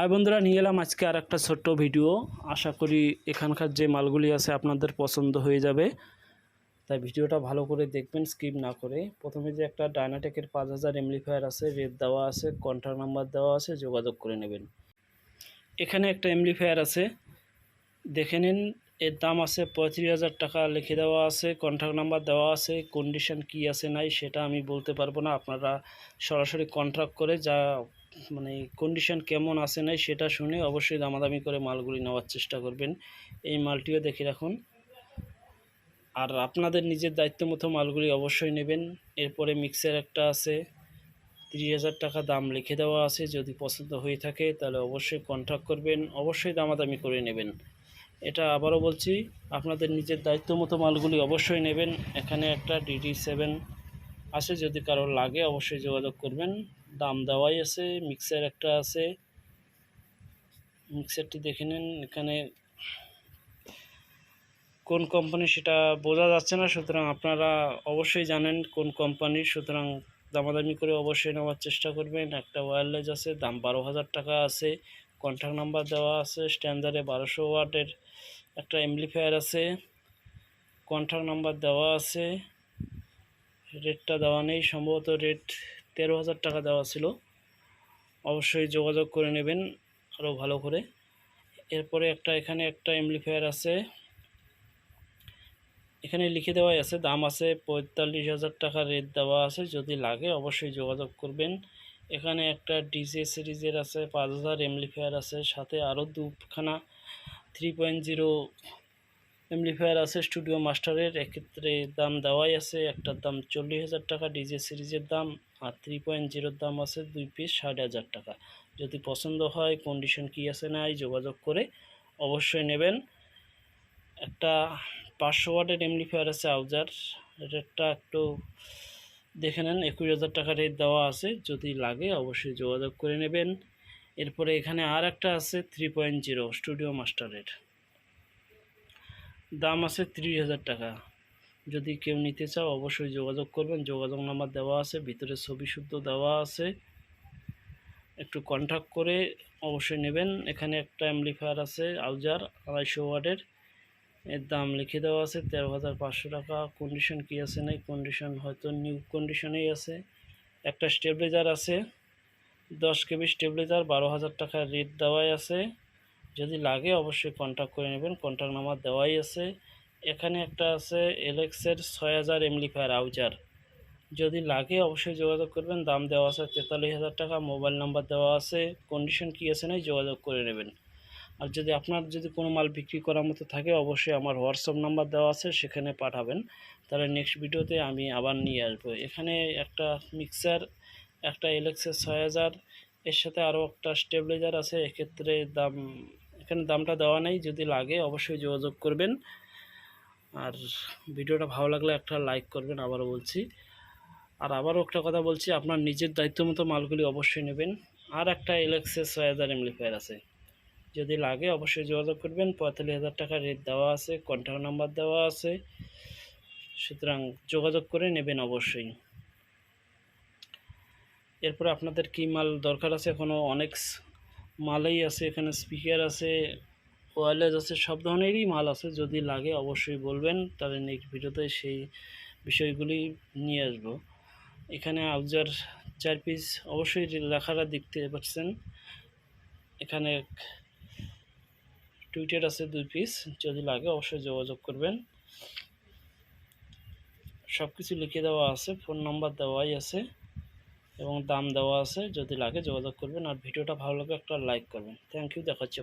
High বন্ধুরা, নিয়ে এলাম আজকে আর একটা ছোট্ট ভিডিও। আশা করি এখানকার যে মালগুলি আছে আপনাদের পছন্দ হয়ে যাবে। তাই ভিডিওটা ভালো করে দেখবেন, স্কিপ না করে। প্রথমে যে একটা ডায়নাটেকের পাঁচ হাজার এমলিফায়ার আছে, রেট দেওয়া আছে কন্ট্যাক্ট নাম্বার দেওয়া আছে, যোগাযোগ করে নেবেন। এখানে একটা এমলিফায়ার আছে। দেখে নিন এর দাম আছে পঁয়ত্রিশ হাজার টাকা, লিখে দেওয়া আছে কন্ট্রাক্ট নাম্বার দেওয়া আছে কন্ডিশন কি আছে, নাই সেটা আমি বলতে পারব না। আপনারা সরাসরি কন্ট্রাক্ট করে যা মানে কন্ডিশন কেমন আছে, নাই সেটা শুনে অবশ্যই দামাদামি করে মালগুলি নেওয়ার চেষ্টা করবেন। এই মালটিও দেখে রাখুন। আর আপনাদের নিজের দায়িত্ব মতো মালগুলি অবশ্যই নেবেন। এরপরে মিক্সার একটা আছে, তিরিশ হাজার টাকা দাম লিখে দেওয়া আছে, যদি পছন্দ হয়ে থাকে তাহলে অবশ্যই কন্ট্যাক্ট করবেন। অবশ্যই দামাদামি করে নেবেন। এটা আবারও বলছি, আপনাদের নিজের দায়িত্ব মতো মালগুলি অবশ্যই নেবেন। এখানে একটা ডিডি সেভেন আছে, যদি কারও লাগে অবশ্যই যোগাযোগ করবেন। দাম দেওয়াই আছে, মিক্সার একটা আছে। মিক্সারটি দেখে নিন, এখানে কোন কোম্পানি সেটা বোঝা যাচ্ছে না, সুতরাং আপনারা অবশ্যই জানেন কোন কোম্পানির সুতরাং দামাদামি করে অবশ্যই নেওয়ার চেষ্টা করবেন। একটা ওয়্যারলেস আছে, দাম বারো হাজার টাকা আছে। কন্ট্যাক্ট নাম্বার দেওয়া আছে স্ট্যান্ডার্ডে বারোশো ওয়াটের একটা এমপ্লিফায়ার আছে কন্ট্যাক্ট নাম্বার দেওয়া আছে রেটটা দেওয়া নেই, সম্ভবত রেট তেরো হাজার টাকা দেওয়া ছিল। অবশ্যই যোগাযোগ করে নেবেন আরও ভালো করে। এরপরে একটা, এখানে একটা এমপ্লিফায়ার আছে। এখানে লিখে দেওয়াই আছে, দাম আছে পঁয়তাল্লিশ হাজার টাকা রেট দেওয়া আছে, যদি লাগে অবশ্যই যোগাযোগ করবেন। এখানে একটা ডিজে সিরিজের আছে, পাঁচ হাজার এমপ্লিফায়ার আছে, সাথে আরও দুখানা থ্রি পয়েন্ট জিরো এমপ্লিফায়ার আছে, স্টুডিও মাস্টারের। এক্ষেত্রে দাম দেওয়াই আছে, একটার দাম চল্লিশ হাজার টাকা, ডিজে সিরিজের দাম, আর থ্রি পয়েন্ট জিরোর দাম আছে দুই পিস ষাট হাজার টাকা। যদি পছন্দ হয়, কন্ডিশন কী আছে নাই যোগাযোগ করে অবশ্যই নেবেন। একটা পাঁচশো ওয়াটের এমপ্লিফায়ার আছে, আউজার। রেটটা একটু দেখে নেন, একুশ হাজার টাকা রেট দেওয়া আছে। যদি লাগে, অবশ্যই যোগাযোগ করে নেবেন। এরপরে এখানে আর একটা আছে থ্রি পয়েন্ট জিরো স্টুডিও মাস্টারের দাম আছে তিরিশ হাজার টাকা। যদি কেউ নিতে চাও, অবশ্যই যোগাযোগ করবেন। যোগাযোগ নাম্বার দেওয়া আছে, ভিতরে ছবি শুদ্ধ দেওয়া আছে। একটু কন্ট্যাক্ট করে অবশ্যই নেবেন। এখানে একটা অ্যাম্পলিফায়ার আছে আউজার আড়াইশো ওয়ার্ডের এর দাম লিখে দেওয়া আছে তেরো হাজার পাঁচশো টাকা। কন্ডিশন কী আছে, নাই কন্ডিশন হয়তো নিউ কন্ডিশনেই আছে। একটা স্টেবিলাইজার আছে। দশ কেবি স্টেবিলাইজার, বারো হাজার টাকার রেট দেওয়াই আছে। যদি লাগে অবশ্যই কন্ট্যাক্ট করে নেবেন। কন্ট্যাক্ট নাম্বার দেওয়াই আছে। এখানে একটা আছে এলেক্সের ছয় হাজার এমলিফায়ার আউজার যদি লাগে অবশ্যই যোগাযোগ করবেন। দাম দেওয়া আছে তেতাল্লিশ হাজার টাকা। মোবাইল নাম্বার দেওয়া আছে। কন্ডিশন কী আছে নাই যোগাযোগ করে নেবেন। আর যদি আপনার যদি কোনো মাল বিক্রি করার মতো থাকে, অবশ্যই আমার হোয়াটসঅ্যাপ নাম্বার দেওয়া আছে, সেখানে পাঠাবেন। তাহলে নেক্সট ভিডিওতে আমি আবার নিয়ে আসব। এখানে একটা মিক্সার একটা এলেক্সের ছয় হাজার এর সাথে আরও একটা স্টেবিলাইজার আছে, এক্ষেত্রে দাম, এখানে দামটা দেওয়া নেই, যদি লাগে অবশ্যই যোগাযোগ করবেন। আর ভিডিওটা ভালো লাগলে একটা লাইক করবেন, আবারও বলছি। আর আবারও একটা কথা বলছি, আপনার নিজের দায়িত্ব মতো মালগুলি অবশ্যই নেবেন। আর একটা এলেক্সের ছয় হাজার এমলিফায়ার আছে। যদি লাগে অবশ্যই যোগাযোগ করবেন, পঁয়তাল্লিশ হাজার টাকা রেট দেওয়া আছে কন্ট্যাক্ট নাম্বার দেওয়া আছে। সুতরাং যোগাযোগ করে নেবেন অবশ্যই। এরপরে আপনাদের কী মাল দরকার আছে এখনও অনেক মালই আছে, এখানে স্পিকার আছে ওয়ারলেস আছে, সব ধরনেরই মাল আছে। যদি লাগে অবশ্যই বলবেন, তাহলে নেক্সট ভিডিওতে সেই বিষয়গুলি নিয়ে আসব। এখানে আউজার চার পিস অবশ্যই লেখাটা দেখতে পাচ্ছেন। এখানে টুইটার আছে দুই পিস যদি লাগে অবশ্যই যোগাযোগ করবেন। সব কিছু লিখে দেওয়া আছে, ফোন নাম্বার দেওয়াই আছে। এবং দাম দেওয়া আছে, যদি লাগে যোগাযোগ করবেন। আর ভিডিওটা ভালো লাগে একটা লাইক করবেন। থ্যাংক ইউ দেখা হচ্ছে